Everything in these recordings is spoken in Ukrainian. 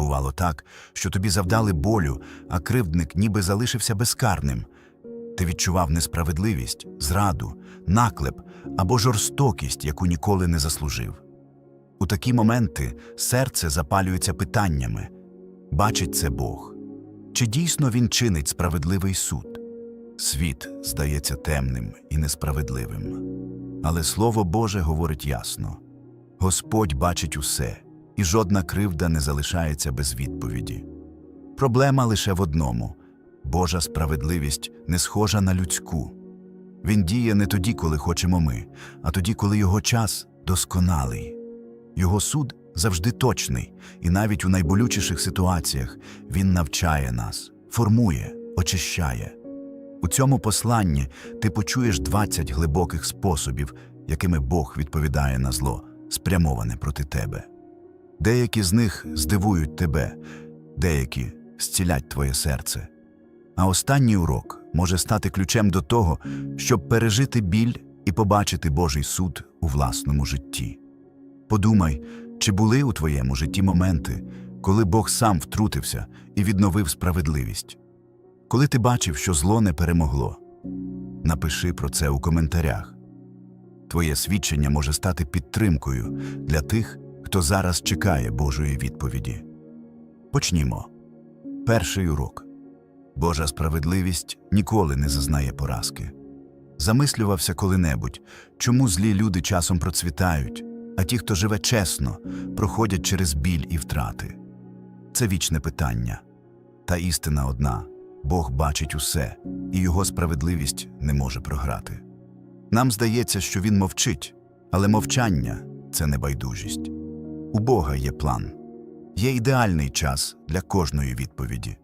Бувало так, що тобі завдали болю, а кривдник ніби залишився безкарним. Ти відчував несправедливість, зраду, наклеп або жорстокість, яку ніколи не заслужив. У такі моменти серце запалюється питаннями бачить це Бог? Чи дійсно він чинить справедливий суд? Світ здається темним і несправедливим. Але Слово Боже говорить ясно Господь бачить усе, і жодна кривда не залишається без відповіді. Проблема лише в одному Божа справедливість не схожа на людську. Він діє не тоді, коли хочемо ми, а тоді, коли його час досконалий. Його суд завжди точний, і навіть у найболючіших ситуаціях він навчає нас, формує, очищає. У цьому посланні ти почуєш 20 глибоких способів, якими Бог відповідає на зло, спрямоване проти тебе. Деякі з них здивують тебе, деякі зцілять твоє серце. А останній урок може стати ключем до того, щоб пережити біль і побачити Божий суд у власному житті. Подумай, чи були у твоєму житті моменти, коли Бог сам втрутився і відновив справедливість? Коли ти бачив, що зло не перемогло? Напиши про це у коментарях. Твоє свідчення може стати підтримкою для тих, хто зараз чекає Божої відповіді. Почнімо. Перший урок. Божа справедливість ніколи не зазнає поразки. Замислювався коли-небудь, чому злі люди часом процвітають, а ті, хто живе чесно, проходять через біль і втрати. Це вічне питання. Та істина одна Бог бачить усе, і його справедливість не може програти. Нам здається, що він мовчить, але мовчання це не байдужість. У Бога є план, є ідеальний час для кожної відповіді.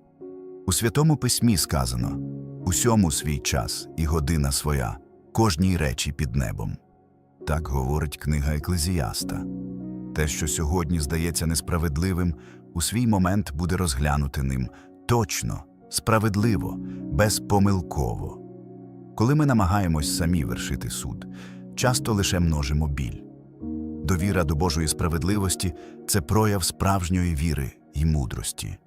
У Святому Письмі сказано усьому свій час і година своя, кожній речі під небом. Так говорить книга Еклезіаста. Те, що сьогодні здається несправедливим, у свій момент буде розглянути ним точно, справедливо, безпомилково. Коли ми намагаємось самі вершити суд, часто лише множимо біль. Довіра до Божої справедливості це прояв справжньої віри і мудрості.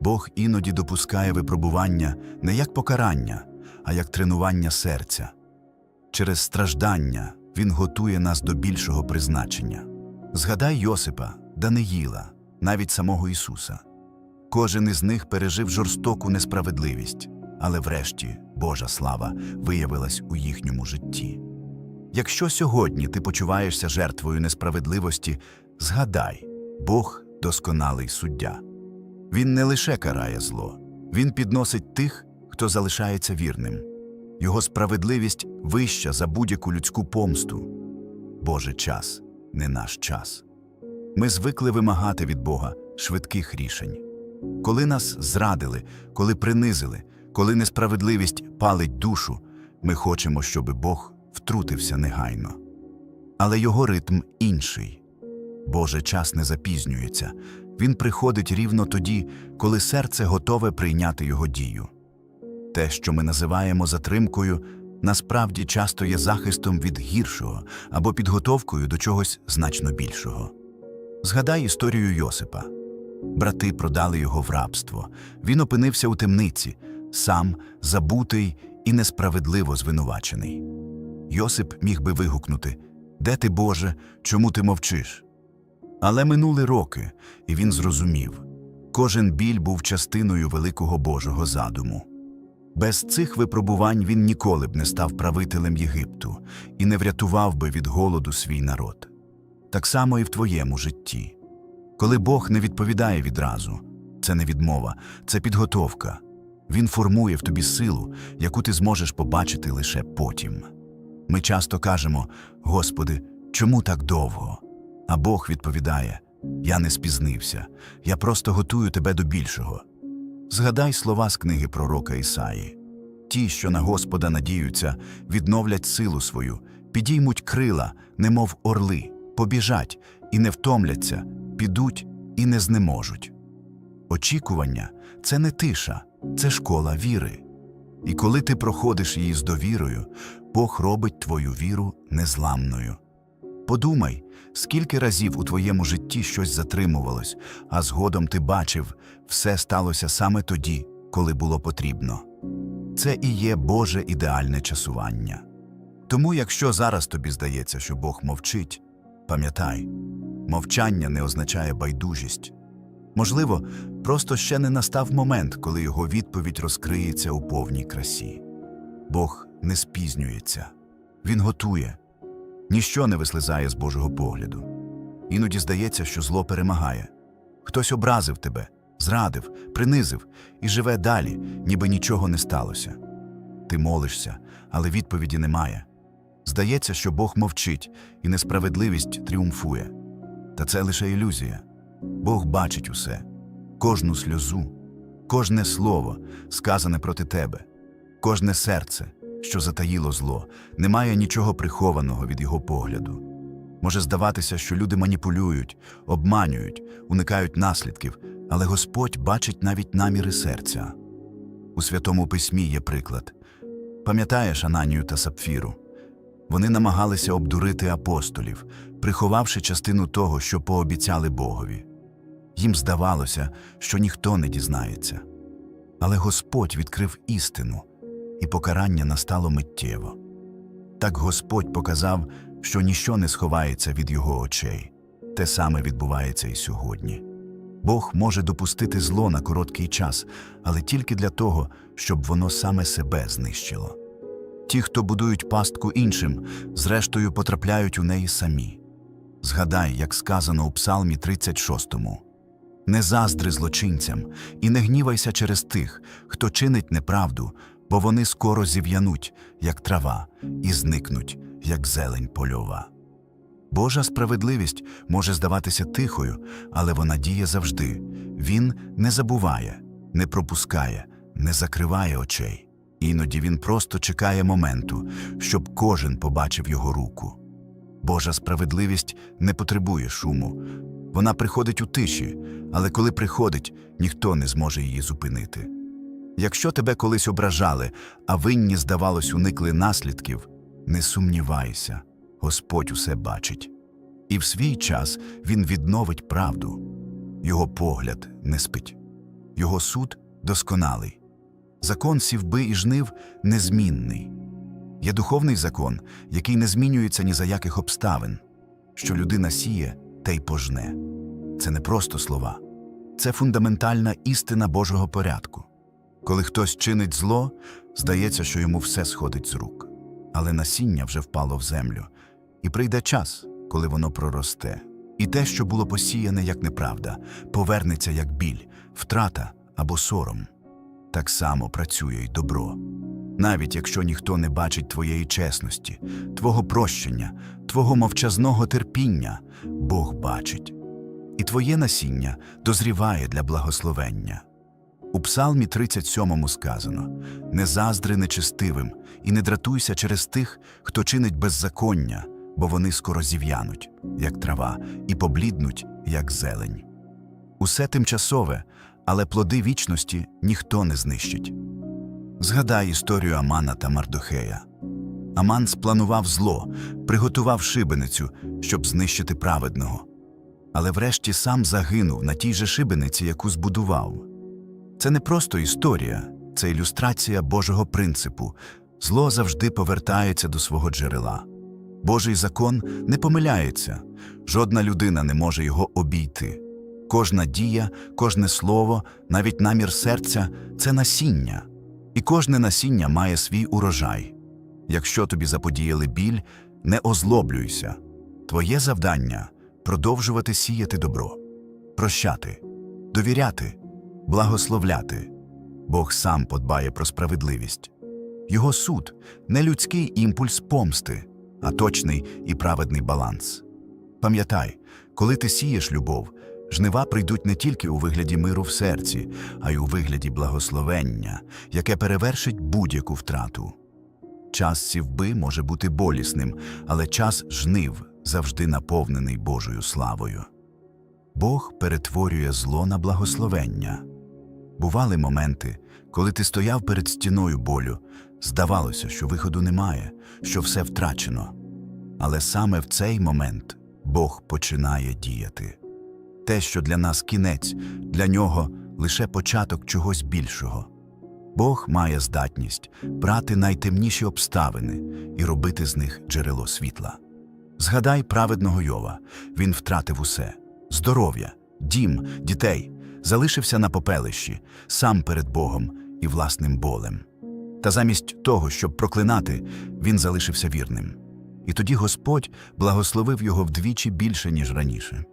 Бог іноді допускає випробування не як покарання, а як тренування серця. Через страждання Він готує нас до більшого призначення. Згадай Йосипа, Даниїла, навіть самого Ісуса. Кожен із них пережив жорстоку несправедливість, але врешті Божа слава виявилась у їхньому житті. Якщо сьогодні ти почуваєшся жертвою несправедливості, згадай, Бог досконалий суддя. Він не лише карає зло, він підносить тих, хто залишається вірним. Його справедливість вища за будь-яку людську помсту. Боже час не наш час. Ми звикли вимагати від Бога швидких рішень. Коли нас зрадили, коли принизили, коли несправедливість палить душу, ми хочемо, щоб Бог втрутився негайно. Але його ритм інший. Боже час не запізнюється, він приходить рівно тоді, коли серце готове прийняти його дію. Те, що ми називаємо затримкою, насправді часто є захистом від гіршого або підготовкою до чогось значно більшого. Згадай історію Йосипа. Брати продали його в рабство. Він опинився у темниці, сам забутий і несправедливо звинувачений. Йосип міг би вигукнути Де ти, Боже, чому ти мовчиш? Але минули роки, і він зрозумів кожен біль був частиною великого Божого задуму. Без цих випробувань він ніколи б не став правителем Єгипту і не врятував би від голоду свій народ. Так само і в твоєму житті. Коли Бог не відповідає відразу, це не відмова, це підготовка. Він формує в тобі силу, яку ти зможеш побачити лише потім. Ми часто кажемо: Господи, чому так довго? А Бог відповідає: Я не спізнився, я просто готую тебе до більшого. Згадай слова з книги пророка Ісаї. Ті, що на Господа надіються, відновлять силу свою, підіймуть крила, немов орли, побіжать і не втомляться, підуть і не знеможуть. Очікування це не тиша, це школа віри. І коли ти проходиш її з довірою, Бог робить твою віру незламною. Подумай, скільки разів у твоєму житті щось затримувалось, а згодом ти бачив, все сталося саме тоді, коли було потрібно. Це і є Боже ідеальне часування. Тому, якщо зараз тобі здається, що Бог мовчить, пам'ятай, мовчання не означає байдужість. Можливо, просто ще не настав момент, коли його відповідь розкриється у повній красі. Бог не спізнюється, Він готує, ніщо не вислизає з Божого погляду. Іноді здається, що зло перемагає. Хтось образив тебе, зрадив, принизив і живе далі, ніби нічого не сталося. Ти молишся, але відповіді немає. Здається, що Бог мовчить, і несправедливість тріумфує. Та це лише ілюзія. Бог бачить усе, кожну сльозу, кожне слово, сказане проти тебе, кожне серце, що затаїло зло, немає нічого прихованого від його погляду. Може здаватися, що люди маніпулюють, обманюють, уникають наслідків, але Господь бачить навіть наміри серця. У Святому Письмі є приклад. Пам'ятаєш Ананію та Сапфіру? Вони намагалися обдурити апостолів, приховавши частину того, що пообіцяли Богові. Їм здавалося, що ніхто не дізнається. Але Господь відкрив істину, і покарання настало миттєво. Так Господь показав, що ніщо не сховається від його очей. Те саме відбувається і сьогодні. Бог може допустити зло на короткий час, але тільки для того, щоб воно саме себе знищило. Ті, хто будують пастку іншим, зрештою потрапляють у неї самі. Згадай, як сказано у Псалмі 36. Не заздри злочинцям і не гнівайся через тих, хто чинить неправду, бо вони скоро зів'януть, як трава, і зникнуть, як зелень польова. Божа справедливість може здаватися тихою, але вона діє завжди. Він не забуває, не пропускає, не закриває очей. Іноді він просто чекає моменту, щоб кожен побачив його руку. Божа справедливість не потребує шуму. Вона приходить у тиші, але коли приходить, ніхто не зможе її зупинити. Якщо тебе колись ображали, а винні, здавалось, уникли наслідків, не сумнівайся, Господь усе бачить. І в свій час Він відновить правду. Його погляд не спить, його суд досконалий. Закон сівби і жнив незмінний. Є духовний закон, який не змінюється ні за яких обставин. Що людина сіє, те й пожне. Це не просто слова, це фундаментальна істина Божого порядку. Коли хтось чинить зло, здається, що йому все сходить з рук. Але насіння вже впало в землю, і прийде час, коли воно проросте. І те, що було посіяне як неправда, повернеться як біль, втрата або сором. Так само працює й добро. Навіть якщо ніхто не бачить твоєї чесності, твого прощення, твого мовчазного терпіння, Бог бачить. І твоє насіння дозріває для благословення. У Псалмі 37 сказано: Не заздри нечестивим і не дратуйся через тих, хто чинить беззаконня, бо вони скоро зів'януть, як трава, і побліднуть, як зелень. Усе тимчасове, але плоди вічності ніхто не знищить. Згадай історію Амана та Мардохея. Аман спланував зло, приготував шибеницю, щоб знищити праведного. Але врешті сам загинув на тій же шибениці, яку збудував. Це не просто історія, це ілюстрація Божого принципу. Зло завжди повертається до свого джерела. Божий закон не помиляється, жодна людина не може його обійти. Кожна дія, кожне слово, навіть намір серця це насіння, і кожне насіння має свій урожай. Якщо тобі заподіяли біль, не озлоблюйся. Твоє завдання продовжувати сіяти добро, прощати, довіряти, благословляти. Бог сам подбає про справедливість. Його суд не людський імпульс помсти, а точний і праведний баланс. Пам'ятай, коли ти сієш любов, жнива прийдуть не тільки у вигляді миру в серці, а й у вигляді благословення, яке перевершить будь-яку втрату. Час сівби може бути болісним, але час жнив завжди наповнений Божою славою. Бог перетворює зло на благословення. Бували моменти, коли ти стояв перед стіною болю, здавалося, що виходу немає, що все втрачено. Але саме в цей момент Бог починає діяти. Те, що для нас кінець, для нього лише початок чогось більшого. Бог має здатність брати найтемніші обставини і робити з них джерело світла. Згадай праведного Йова. Він втратив усе здоров'я, дім, дітей, залишився на попелищі, сам перед Богом і власним болем. Та замість того, щоб проклинати, він залишився вірним. І тоді Господь благословив його вдвічі більше, ніж раніше.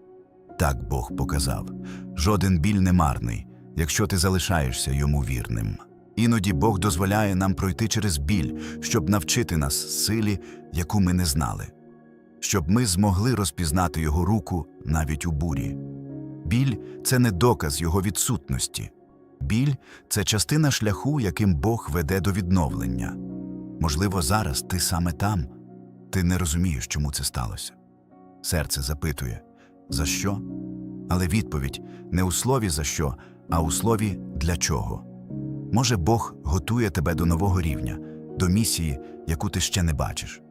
Так Бог показав жоден біль не марний, якщо ти залишаєшся йому вірним. Іноді Бог дозволяє нам пройти через біль, щоб навчити нас силі, яку ми не знали, щоб ми змогли розпізнати його руку навіть у бурі. Біль це не доказ його відсутності. Біль це частина шляху, яким Бог веде до відновлення. Можливо, зараз ти саме там, ти не розумієш, чому це сталося. Серце запитує за що? Але відповідь не у слові за що, а у слові для чого. Може, Бог готує тебе до нового рівня, до місії, яку ти ще не бачиш.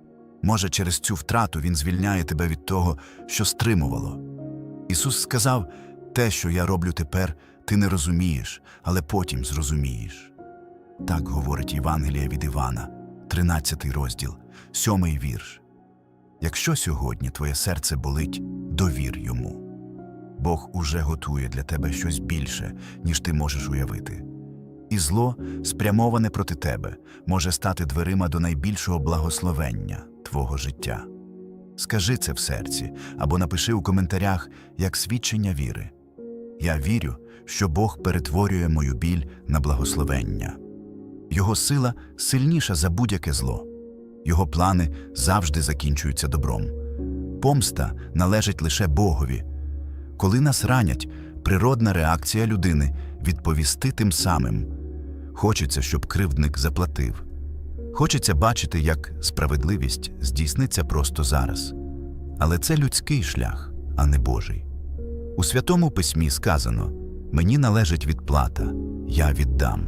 Може, через цю втрату Він звільняє тебе від того, що стримувало. Ісус сказав: те, що я роблю тепер, ти не розумієш, але потім зрозумієш. Так говорить Євангелія від Івана, 13 розділ, 7 вірш. Якщо сьогодні твоє серце болить, довір йому. Бог уже готує для тебе щось більше, ніж ти можеш уявити. І зло, спрямоване проти тебе, може стати дверима до найбільшого благословення твого життя. Скажи це в серці або напиши у коментарях як свідчення віри. Я вірю, що Бог перетворює мою біль на благословення. Його сила сильніша за будь-яке зло. Його плани завжди закінчуються добром. Помста належить лише Богові. Коли нас ранять, природна реакція людини відповісти тим самим. Хочеться, щоб кривдник заплатив. Хочеться бачити, як справедливість здійсниться просто зараз. Але це людський шлях, а не Божий. У Святому Письмі сказано: Мені належить відплата, я віддам.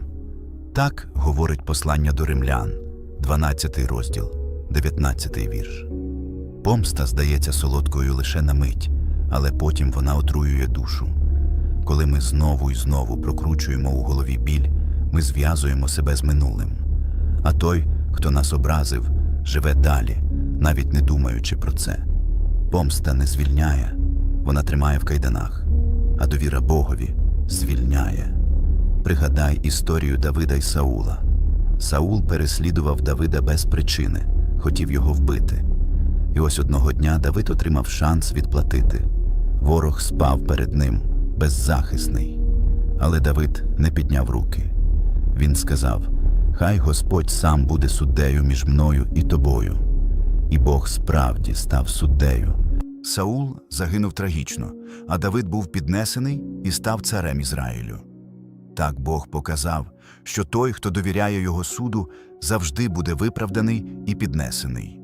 Так говорить послання до римлян, 12 розділ, 19 вірш. Помста здається солодкою лише на мить, але потім вона отруює душу. Коли ми знову і знову прокручуємо у голові біль, ми зв'язуємо себе з минулим. А той, хто нас образив, живе далі, навіть не думаючи про це. Помста не звільняє, вона тримає в кайданах, а довіра Богові звільняє. Пригадай історію Давида й Саула. Саул переслідував Давида без причини, хотів його вбити. І ось одного дня Давид отримав шанс відплатити. Ворог спав перед ним, беззахисний. Але Давид не підняв руки. Він сказав: Хай Господь сам буде суддею між мною і тобою. І Бог справді став суддею. Саул загинув трагічно, а Давид був піднесений і став царем Ізраїлю. Так Бог показав, що той, хто довіряє його суду, завжди буде виправданий і піднесений.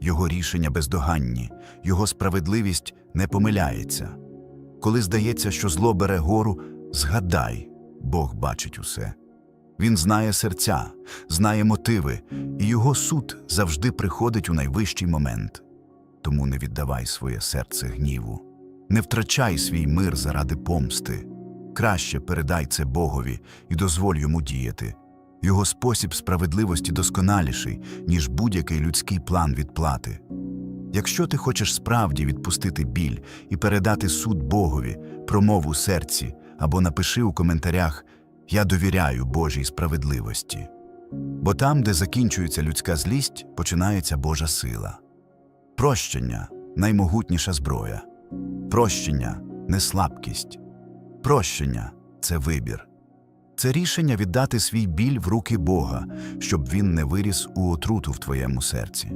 Його рішення бездоганні, його справедливість не помиляється. Коли здається, що зло бере гору, згадай, Бог бачить усе. Він знає серця, знає мотиви, і його суд завжди приходить у найвищий момент. Тому не віддавай своє серце гніву, не втрачай свій мир заради помсти. Краще передай це Богові і дозволь йому діяти. Його спосіб справедливості досконаліший, ніж будь-який людський план відплати. Якщо ти хочеш справді відпустити біль і передати суд Богові, промов у серці або напиши у коментарях Я довіряю Божій справедливості. Бо там, де закінчується людська злість, починається Божа сила. Прощення наймогутніша зброя. Прощення не слабкість. Прощення це вибір. Це рішення віддати свій біль в руки Бога, щоб він не виріс у отруту в твоєму серці.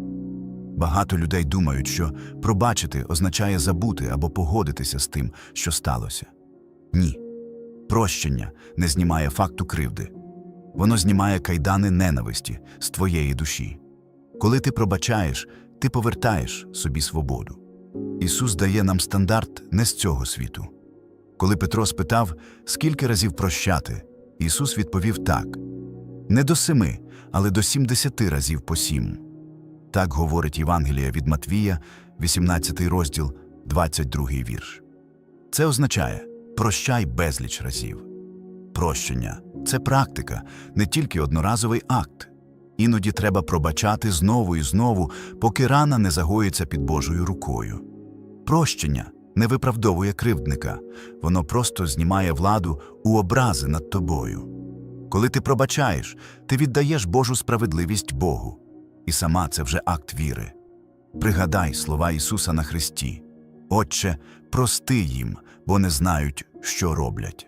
Багато людей думають, що пробачити означає забути або погодитися з тим, що сталося. Ні. Прощення не знімає факту кривди. Воно знімає кайдани ненависті з твоєї душі. Коли ти пробачаєш, ти повертаєш собі свободу. Ісус дає нам стандарт не з цього світу. Коли Петро спитав, скільки разів прощати, Ісус відповів так: не до семи, але до сімдесяти разів по сім. Так говорить Євангелія від Матвія, 18 розділ, 22 вірш. Це означає прощай безліч разів. Прощення це практика, не тільки одноразовий акт. Іноді треба пробачати знову і знову, поки рана не загоїться під Божою рукою. Прощення не виправдовує кривдника, воно просто знімає владу у образи над тобою. Коли ти пробачаєш, ти віддаєш Божу справедливість Богу, і сама це вже акт віри. Пригадай слова Ісуса на Христі: Отче, прости їм, бо не знають, що роблять.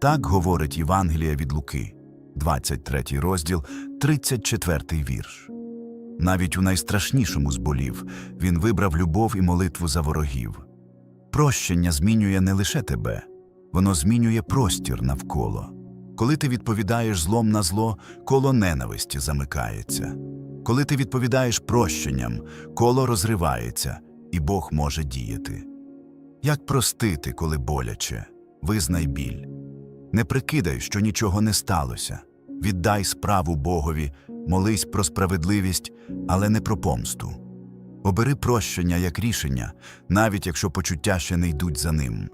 Так говорить Євангелія від Луки, 23 розділ, 34 вірш. Навіть у найстрашнішому з болів він вибрав любов і молитву за ворогів. Прощення змінює не лише тебе, воно змінює простір навколо. Коли ти відповідаєш злом на зло, коло ненависті замикається. Коли ти відповідаєш прощенням, коло розривається, і Бог може діяти. Як простити, коли боляче? Визнай біль. Не прикидай, що нічого не сталося. Віддай справу Богові, молись про справедливість, але не про помсту. Обери прощення як рішення, навіть якщо почуття ще не йдуть за ним.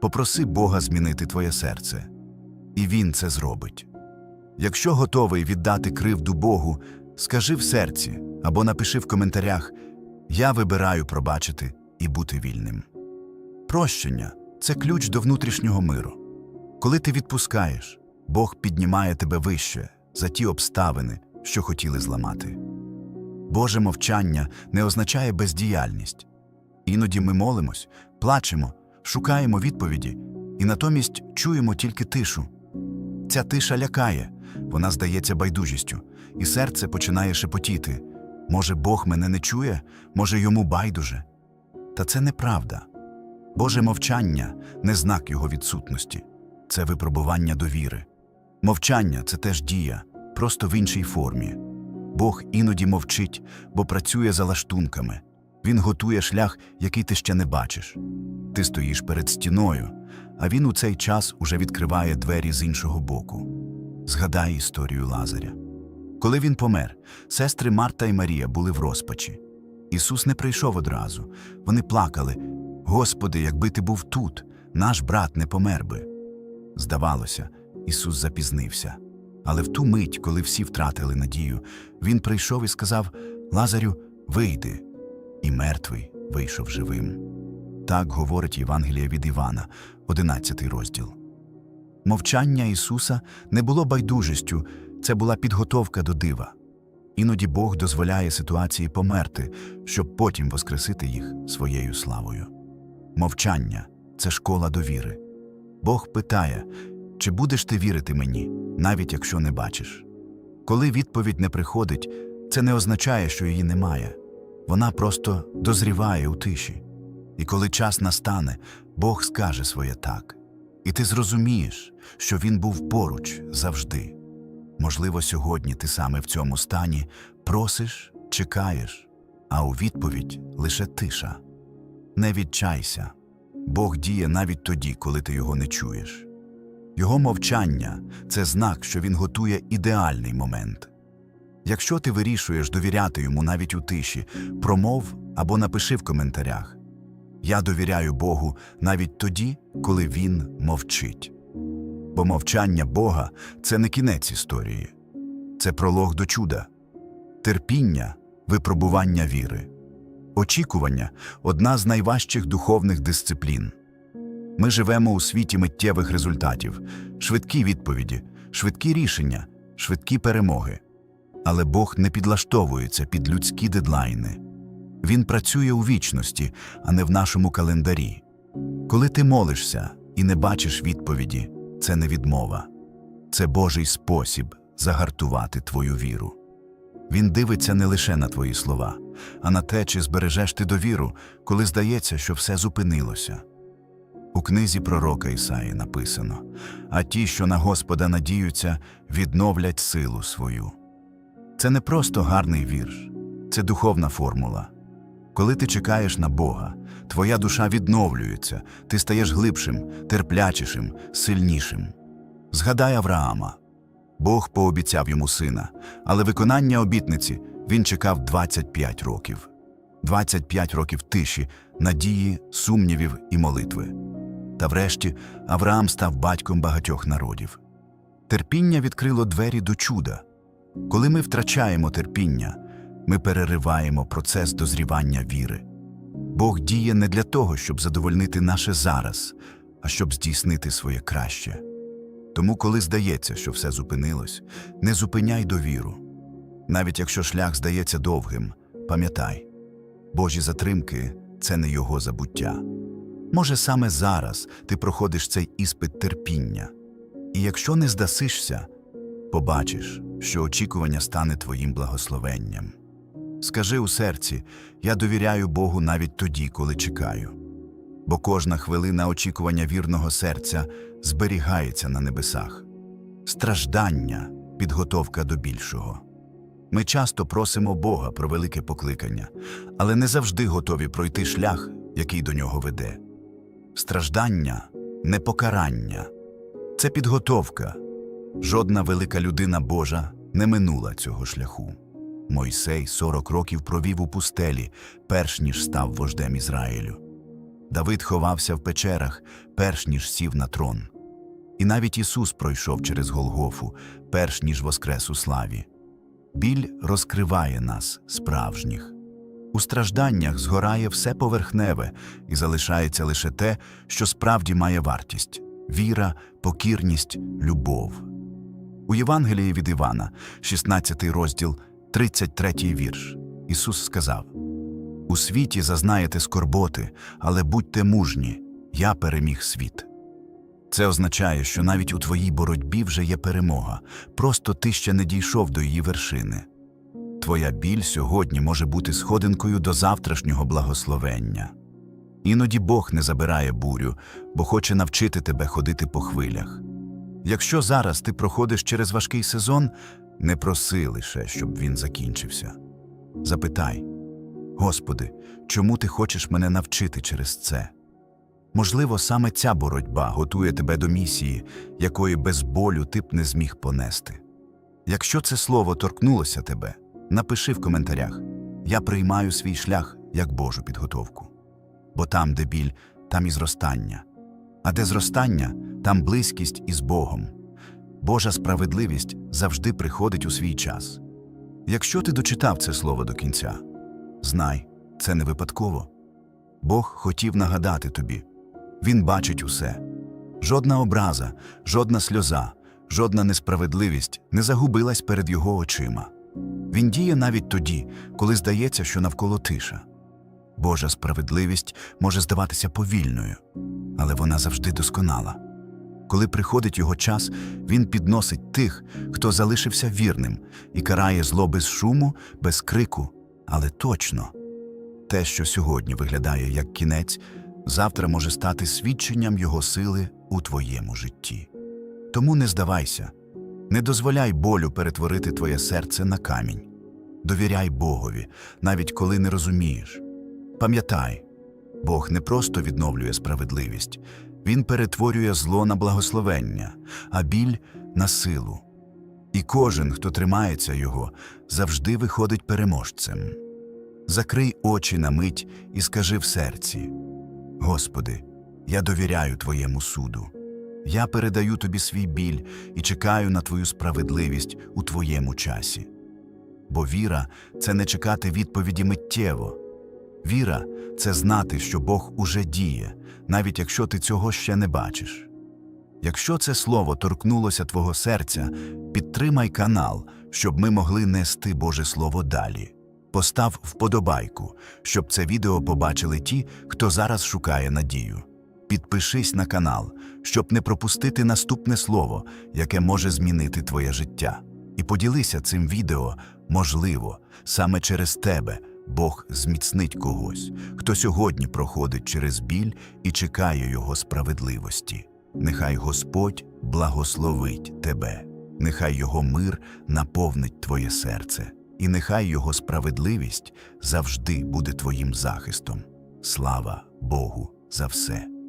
Попроси Бога змінити твоє серце, і Він це зробить. Якщо готовий віддати кривду Богу, скажи в серці або напиши в коментарях Я вибираю пробачити і бути вільним. Прощення це ключ до внутрішнього миру. Коли ти відпускаєш, Бог піднімає тебе вище за ті обставини, що хотіли зламати. Боже мовчання не означає бездіяльність. Іноді ми молимось, плачемо, шукаємо відповіді і натомість чуємо тільки тишу. Ця тиша лякає, вона здається байдужістю, і серце починає шепотіти. Може, Бог мене не чує, може, йому байдуже. Та це неправда. Боже мовчання не знак його відсутності, це випробування довіри. Мовчання це теж дія, просто в іншій формі. Бог іноді мовчить, бо працює за лаштунками. Він готує шлях, який ти ще не бачиш. Ти стоїш перед стіною, а він у цей час уже відкриває двері з іншого боку. Згадай історію Лазаря. Коли він помер, сестри Марта і Марія були в розпачі. Ісус не прийшов одразу. Вони плакали: Господи, якби ти був тут, наш брат не помер би. Здавалося, Ісус запізнився. Але в ту мить, коли всі втратили надію, Він прийшов і сказав Лазарю, вийди. І мертвий вийшов живим. Так говорить Євангеліє від Івана, 11 розділ. Мовчання Ісуса не було байдужістю, це була підготовка до дива. Іноді Бог дозволяє ситуації померти, щоб потім воскресити їх своєю славою. Мовчання це школа довіри. Бог питає, чи будеш ти вірити мені, навіть якщо не бачиш. Коли відповідь не приходить, це не означає, що її немає. Вона просто дозріває у тиші. І коли час настане, Бог скаже своє так. І ти зрозумієш, що Він був поруч завжди. Можливо, сьогодні ти саме в цьому стані просиш, чекаєш, а у відповідь лише тиша. Не відчайся. Бог діє навіть тоді, коли ти його не чуєш. Його мовчання це знак, що він готує ідеальний момент. Якщо ти вирішуєш довіряти йому навіть у тиші, промов або напиши в коментарях. Я довіряю Богу навіть тоді, коли Він мовчить. Бо мовчання Бога це не кінець історії, це пролог до чуда, терпіння, випробування віри, очікування одна з найважчих духовних дисциплін. Ми живемо у світі миттєвих результатів, швидкі відповіді, швидкі рішення, швидкі перемоги. Але Бог не підлаштовується під людські дедлайни. Він працює у вічності, а не в нашому календарі. Коли ти молишся і не бачиш відповіді, це не відмова, це Божий спосіб загартувати твою віру. Він дивиться не лише на твої слова, а на те, чи збережеш ти довіру, коли здається, що все зупинилося. У книзі пророка Ісаї написано: А ті, що на Господа надіються, відновлять силу свою. Це не просто гарний вірш, це духовна формула. Коли ти чекаєш на Бога, твоя душа відновлюється, ти стаєш глибшим, терплячішим, сильнішим. Згадай Авраама. Бог пообіцяв йому сина, але виконання обітниці Він чекав 25 років. 25 років тиші, надії, сумнівів і молитви. Та врешті Авраам став батьком багатьох народів. Терпіння відкрило двері до чуда. Коли ми втрачаємо терпіння, ми перериваємо процес дозрівання віри. Бог діє не для того, щоб задовольнити наше зараз, а щоб здійснити своє краще. Тому, коли здається, що все зупинилось, не зупиняй довіру. Навіть якщо шлях здається довгим, пам'ятай, Божі затримки це не його забуття. Може, саме зараз ти проходиш цей іспит терпіння, і якщо не здасишся, побачиш, що очікування стане твоїм благословенням. Скажи у серці: я довіряю Богу навіть тоді, коли чекаю. Бо кожна хвилина очікування вірного серця зберігається на небесах. Страждання підготовка до більшого. Ми часто просимо Бога про велике покликання, але не завжди готові пройти шлях, який до нього веде. Страждання не покарання, це підготовка. Жодна велика людина Божа не минула цього шляху. Мойсей 40 років провів у пустелі, перш ніж став вождем Ізраїлю. Давид ховався в печерах, перш ніж сів на трон. І навіть Ісус пройшов через Голгофу, перш ніж воскрес у славі. Біль розкриває нас, справжніх. У стражданнях згорає все поверхневе і залишається лише те, що справді має вартість віра, покірність, любов. У Євангелії від Івана, 16 розділ, 33 вірш, Ісус сказав: У світі зазнаєте скорботи, але будьте мужні, я переміг світ. Це означає, що навіть у твоїй боротьбі вже є перемога, просто ти ще не дійшов до її вершини. Твоя біль сьогодні може бути сходинкою до завтрашнього благословення. Іноді Бог не забирає бурю, бо хоче навчити тебе ходити по хвилях. Якщо зараз ти проходиш через важкий сезон, не проси лише, щоб він закінчився. Запитай, Господи, чому ти хочеш мене навчити через це? Можливо, саме ця боротьба готує тебе до місії, якої без болю ти б не зміг понести. Якщо це слово торкнулося тебе, напиши в коментарях Я приймаю свій шлях як Божу підготовку. Бо там, де біль, там і зростання. А де зростання, там близькість із Богом. Божа справедливість завжди приходить у свій час. Якщо ти дочитав це слово до кінця, знай, це не випадково. Бог хотів нагадати тобі Він бачить усе. Жодна образа, жодна сльоза, жодна несправедливість не загубилась перед його очима. Він діє навіть тоді, коли здається, що навколо тиша. Божа справедливість може здаватися повільною, але вона завжди досконала. Коли приходить його час, він підносить тих, хто залишився вірним, і карає зло без шуму, без крику, але точно. Те, що сьогодні виглядає як кінець, завтра може стати свідченням його сили у твоєму житті. Тому не здавайся, не дозволяй болю перетворити твоє серце на камінь. Довіряй Богові, навіть коли не розумієш. Пам'ятай, Бог не просто відновлює справедливість, Він перетворює зло на благословення, а біль на силу. І кожен, хто тримається його, завжди виходить переможцем. Закрий очі на мить і скажи в серці: Господи, я довіряю Твоєму суду. Я передаю тобі свій біль і чекаю на Твою справедливість у Твоєму часі. Бо віра це не чекати відповіді миттєво. Віра це знати, що Бог уже діє, навіть якщо ти цього ще не бачиш. Якщо це слово торкнулося твого серця, підтримай канал, щоб ми могли нести Боже Слово далі. Постав вподобайку, щоб це відео побачили ті, хто зараз шукає надію. Підпишись на канал, щоб не пропустити наступне слово, яке може змінити твоє життя. І поділися цим відео, можливо, саме через тебе Бог зміцнить когось, хто сьогодні проходить через біль і чекає Його справедливості. Нехай Господь благословить тебе, нехай Його мир наповнить твоє серце, і нехай Його справедливість завжди буде твоїм захистом. Слава Богу за все!